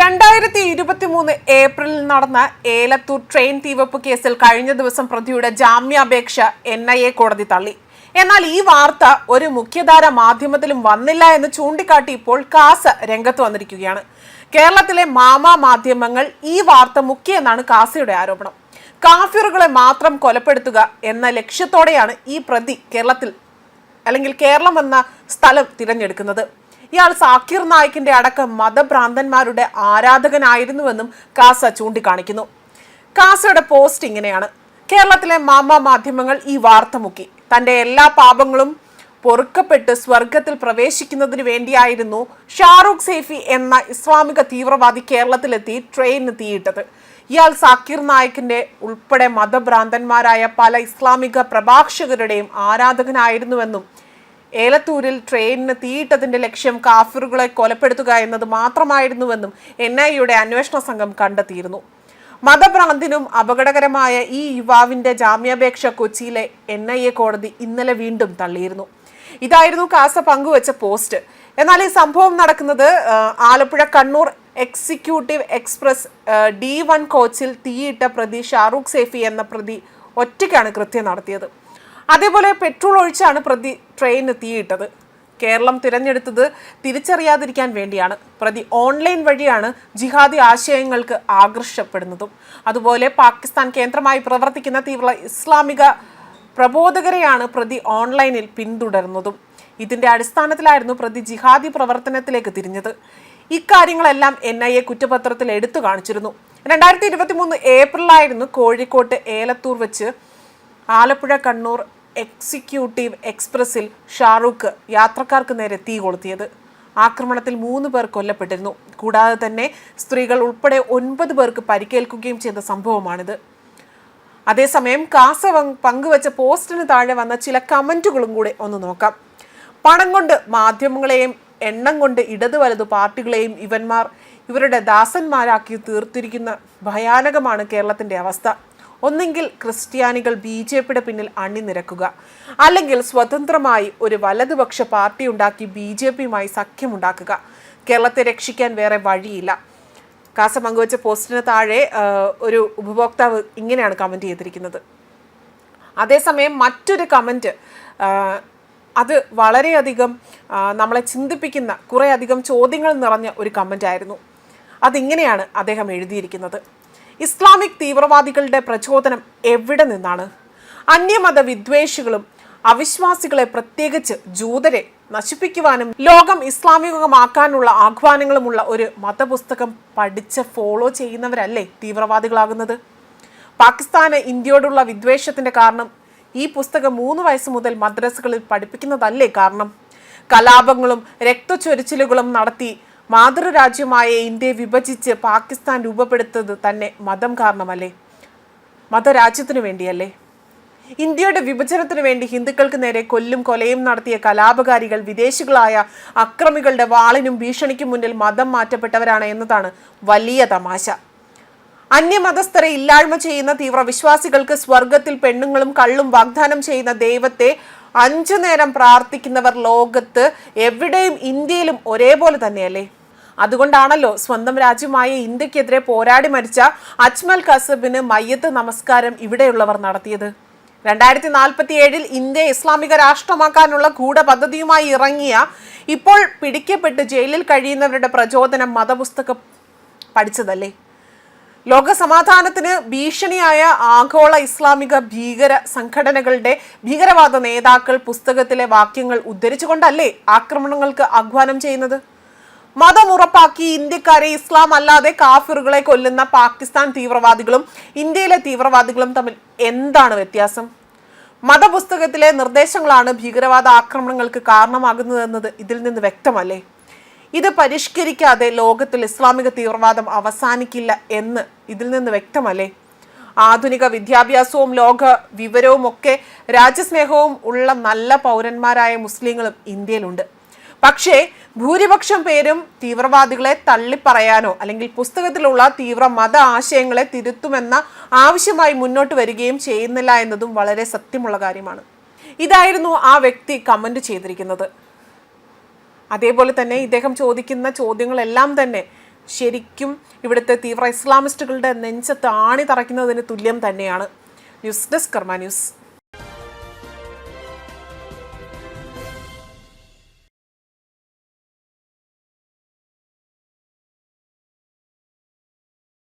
രണ്ടായിരത്തി ഇരുപത്തി മൂന്ന് ഏപ്രിലിൽ നടന്ന ഏലത്തൂർ ട്രെയിൻ തീവപ്പ് കേസിൽ കഴിഞ്ഞ ദിവസം പ്രതിയുടെ ജാമ്യാപേക്ഷ എൻ ഐ എ കോടതി തള്ളി. എന്നാൽ ഈ വാർത്ത ഒരു മുഖ്യധാര മാധ്യമത്തിലും വന്നില്ല എന്ന് ചൂണ്ടിക്കാട്ടി ഇപ്പോൾ കാസ രംഗത്ത് വന്നിരിക്കുകയാണ്. കേരളത്തിലെ മാമാ മാധ്യമങ്ങൾ ഈ വാർത്ത മുഖ്യെന്നാണ് കാസയുടെ ആരോപണം. കാഫിറുകളെ മാത്രം കൊലപ്പെടുത്തുക എന്ന ലക്ഷ്യത്തോടെയാണ് ഈ പ്രതി കേരളത്തിൽ അല്ലെങ്കിൽ കേരളം എന്ന സ്ഥലം തിരഞ്ഞെടുക്കുന്നത്. ഇയാൾ സാക്കിർ നായിക്കിന്റെ അടക്കം മതഭ്രാന്തന്മാരുടെ ആരാധകനായിരുന്നുവെന്നും കാസ ചൂണ്ടിക്കാണിക്കുന്നു. കാസയുടെ പോസ്റ്റ് ഇങ്ങനെയാണ്. കേരളത്തിലെ മാമ മാധ്യമങ്ങൾ ഈ വാർത്ത മുക്കി. തന്റെ എല്ലാ പാപങ്ങളും പൊറുക്കപ്പെട്ട് സ്വർഗത്തിൽ പ്രവേശിക്കുന്നതിന് വേണ്ടിയായിരുന്നു ഷാറൂഖ് സേഫി എന്ന ഇസ്ലാമിക തീവ്രവാദി കേരളത്തിലെത്തി ട്രെയിനിന് തീയിട്ടത്. ഇയാൾ സാക്കിർ നായിക്കിന്റെ ഉൾപ്പെടെ മതഭ്രാന്തന്മാരായ പല ഇസ്ലാമിക പ്രഭാഷകരുടെയും ആരാധകനായിരുന്നുവെന്നും ഏലത്തൂരിൽ ട്രെയിനിന് തീയിട്ടതിന്റെ ലക്ഷ്യം കാഫിറുകളെ കൊലപ്പെടുത്തുക എന്നത് മാത്രമായിരുന്നുവെന്നും എൻ ഐ യുടെ അന്വേഷണ സംഘം കണ്ടെത്തിയിരുന്നു. മതഭ്രാന്തിനും അപകടകരമായ ഈ യുവാവിന്റെ ജാമ്യാപേക്ഷ കൊച്ചിയിലെ എൻ ഐ എ കോടതി ഇന്നലെ വീണ്ടും തള്ളിയിരുന്നു. ഇതായിരുന്നു കാസ പങ്കുവച്ച പോസ്റ്റ്. എന്നാൽ ഈ സംഭവം നടക്കുന്നത് Alappuzha Kannur executive express D one കോച്ചിൽ തീയിട്ട പ്രതി ഷാറൂഖ് സേഫി എന്ന പ്രതി ഒറ്റയ്ക്കാണ് കൃത്യം നടത്തിയത്. അതേപോലെ പെട്രോൾ ഒഴിച്ചാണ് പ്രതി ട്രെയിനിന് തീയിട്ടത്. കേരളം തിരഞ്ഞെടുത്തത് തിരിച്ചറിയാതിരിക്കാൻ വേണ്ടിയാണ്. പ്രതി ഓൺലൈൻ വഴിയാണ് ജിഹാദി ആശയങ്ങൾക്ക് ആകർഷപ്പെടുന്നതും. അതുപോലെ പാകിസ്ഥാൻ കേന്ദ്രമായി പ്രവർത്തിക്കുന്ന തീവ്ര ഇസ്ലാമിക പ്രബോധകരെയാണ് പ്രതി ഓൺലൈനിൽ പിന്തുടരുന്നതും ഇതിന്റെ അടിസ്ഥാനത്തിലായിരുന്നു പ്രതി ജിഹാദി പ്രവർത്തനത്തിലേക്ക് തിരിഞ്ഞത്. ഇക്കാര്യങ്ങളെല്ലാം എൻ ഐ എ കുറ്റപത്രത്തിൽ എടുത്തു കാണിച്ചിരുന്നു. രണ്ടായിരത്തി ഇരുപത്തി മൂന്ന് ഏപ്രിലായിരുന്നു കോഴിക്കോട്ട് ഏലത്തൂർ വെച്ച് ആലപ്പുഴ കണ്ണൂർ എക്സിക്യൂട്ടീവ് എക്സ്പ്രസിൽ ഷാറൂഖ് യാത്രക്കാർക്ക് നേരെ തീ കൊളുത്തിയത്. ആക്രമണത്തിൽ മൂന്ന് പേർ കൊല്ലപ്പെട്ടിരുന്നു. കൂടാതെ തന്നെ സ്ത്രീകൾ ഉൾപ്പെടെ ഒൻപത് പേർക്ക് പരിക്കേൽക്കുകയും ചെയ്ത സംഭവമാണിത്. അതേസമയം കാസ പങ്കുവച്ച പോസ്റ്റിന് താഴെ വന്ന ചില കമന്റുകളും കൂടെ ഒന്ന് നോക്കാം. പണം കൊണ്ട് മാധ്യമങ്ങളെയും എണ്ണം കൊണ്ട് ഇടതു വലതു പാർട്ടികളെയും ഇവന്മാർ ഇവരുടെ ദാസന്മാരാക്കി തീർത്തിരിക്കുന്ന ഭയാനകമാണ് കേരളത്തിന്റെ അവസ്ഥ. ഒന്നെങ്കിൽ ക്രിസ്ത്യാനികൾ ബി ജെ പിയുടെ പിന്നിൽ അണിനിരക്കുക. അല്ലെങ്കിൽ സ്വതന്ത്രമായി ഒരു വലതുപക്ഷ പാർട്ടി ഉണ്ടാക്കി ബി ജെ പിയുമായി സഖ്യമുണ്ടാക്കുക. കേരളത്തെ രക്ഷിക്കാൻ വേറെ വഴിയില്ല. കാസ പങ്കുവച്ച പോസ്റ്റിന് താഴെ ഒരു ഉപഭോക്താവ് ഇങ്ങനെയാണ് കമന്റ് ചെയ്തിരിക്കുന്നത്. അതേസമയം മറ്റൊരു കമന്റ് അത് വളരെയധികം നമ്മളെ ചിന്തിപ്പിക്കുന്ന കുറേയധികം ചോദ്യങ്ങൾ നിറഞ്ഞ ഒരു കമന്റ് ആയിരുന്നു അതിങ്ങനെയാണ് അദ്ദേഹം എഴുതിയിരിക്കുന്നത്. ഇസ്ലാമിക് തീവ്രവാദികളുടെ പ്രചോദനം എവിടെ നിന്നാണ്? അന്യമത വിദ്വേഷികളും അവിശ്വാസികളെ പ്രത്യേകിച്ച് ജൂതരെ നശിപ്പിക്കുവാനും ലോകം ഇസ്ലാമികമാക്കാനുള്ള ആഹ്വാനങ്ങളുമുള്ള ഒരു മതപുസ്തകം പഠിച്ച് ഫോളോ ചെയ്യുന്നവരല്ലേ തീവ്രവാദികളാകുന്നത്? പാകിസ്ഥാന് ഇന്ത്യയോടുള്ള വിദ്വേഷത്തിന്റെ കാരണം ഈ പുസ്തകം മൂന്ന് വയസ്സ് മുതൽ മദ്രസകളിൽ പഠിപ്പിക്കുന്നതല്ലേ കാരണം? കലാപങ്ങളും രക്തച്ചൊരിച്ചിലുകളും നടത്തി മാതൃരാജ്യമായ ഇന്ത്യയെ വിഭജിച്ച് പാകിസ്ഥാൻ രൂപപ്പെടുത്തത് തന്നെ മതം കാരണമല്ലേ? മതരാജ്യത്തിനു വേണ്ടിയല്ലേ? ഇന്ത്യയുടെ വിഭജനത്തിനു വേണ്ടി ഹിന്ദുക്കൾക്ക് നേരെ കൊല്ലും കൊലയും നടത്തിയ കലാപകാരികൾ വിദേശികളായ അക്രമികളുടെ വാളിനും ഭീഷണിക്കും മുന്നിൽ മതം മാറ്റപ്പെട്ടവരാണ് എന്നതാണ് വലിയ തമാശ. അന്യമതസ്ഥരെ ഇല്ലായ്മ ചെയ്യുന്ന തീവ്രവിശ്വാസികൾക്ക് സ്വർഗത്തിൽ പെണ്ണുങ്ങളും കള്ളും വാഗ്ദാനം ചെയ്യുന്ന ദൈവത്തെ അഞ്ചു നേരം പ്രാർത്ഥിക്കുന്നവർ ലോകത്ത് എവിടെയും ഇന്ത്യയിലും ഒരേപോലെ തന്നെയല്ലേ? അതുകൊണ്ടാണല്ലോ സ്വന്തം രാജ്യമായ ഇന്ത്യക്കെതിരെ പോരാടി മരിച്ച അജ്മൽ കസബിന് മയ്യത്ത് നമസ്കാരം ഇവിടെയുള്ളവർ നടത്തിയത്. രണ്ടായിരത്തി നാൽപ്പത്തി ഏഴിൽ ഇന്ത്യ ഇസ്ലാമിക രാഷ്ട്രമാക്കാനുള്ള ഗൂഢപദ്ധതിയുമായി ഇറങ്ങിയ ഇപ്പോൾ പിടിക്കപ്പെട്ട് ജയിലിൽ കഴിയുന്നവരുടെ പ്രചോദനം മതപുസ്തകം പഠിച്ചതല്ലേ? ലോക സമാധാനത്തിന് ഭീഷണിയായ ആഗോള ഇസ്ലാമിക ഭീകര സംഘടനകളുടെ ഭീകരവാദ നേതാക്കൾ പുസ്തകത്തിലെ വാക്യങ്ങൾ ഉദ്ധരിച്ചുകൊണ്ടല്ലേ ആക്രമണങ്ങൾക്ക് ആഹ്വാനം ചെയ്യുന്നത്? മതം ഉറപ്പാക്കി ഇന്ത്യക്കാരെ ഇസ്ലാം അല്ലാതെ കാഫിറുകളെ കൊല്ലുന്ന പാകിസ്ഥാൻ തീവ്രവാദികളും ഇന്ത്യയിലെ തീവ്രവാദികളും തമ്മിൽ എന്താണ് വ്യത്യാസം? മതപുസ്തകത്തിലെ നിർദ്ദേശങ്ങളാണ് ഭീകരവാദ ആക്രമണങ്ങൾക്ക് കാരണമാകുന്നതെന്നത് ഇതിൽ നിന്ന് വ്യക്തമല്ലേ? ഇത് പരിഷ്കരിക്കാതെ ലോകത്തിൽ ഇസ്ലാമിക തീവ്രവാദം അവസാനിക്കില്ല എന്ന് ഇതിൽ നിന്ന് വ്യക്തമല്ലേ? ആധുനിക വിദ്യാഭ്യാസവും ലോക വിവരവും ഒക്കെ രാജ്യസ്നേഹവും ഉള്ള നല്ല പൗരന്മാരായ മുസ്ലിങ്ങളും ഇന്ത്യയിലുണ്ട്. പക്ഷേ ഭൂരിപക്ഷം പേരും തീവ്രവാദികളെ തള്ളിപ്പറയാനോ അല്ലെങ്കിൽ പുസ്തകത്തിലുള്ള തീവ്ര മത ആശയങ്ങളെ തിരുത്തുമെന്ന ആവശ്യമായി മുന്നോട്ട് വരികയും ചെയ്യുന്നില്ല എന്നതും വളരെ സത്യമുള്ള കാര്യമാണ്. ഇതായിരുന്നു ആ വ്യക്തി കമന്റ് ചെയ്തിരിക്കുന്നത്. അതേപോലെ തന്നെ ഇദ്ദേഹം ചോദിക്കുന്ന ചോദ്യങ്ങളെല്ലാം തന്നെ ശരിക്കും ഇവിടുത്തെ തീവ്ര ഇസ്ലാമിസ്റ്റുകളുടെ നെഞ്ചത്ത് ആണി തറയ്ക്കുന്നതിന് തുല്യം തന്നെയാണ്. News desk Karma news.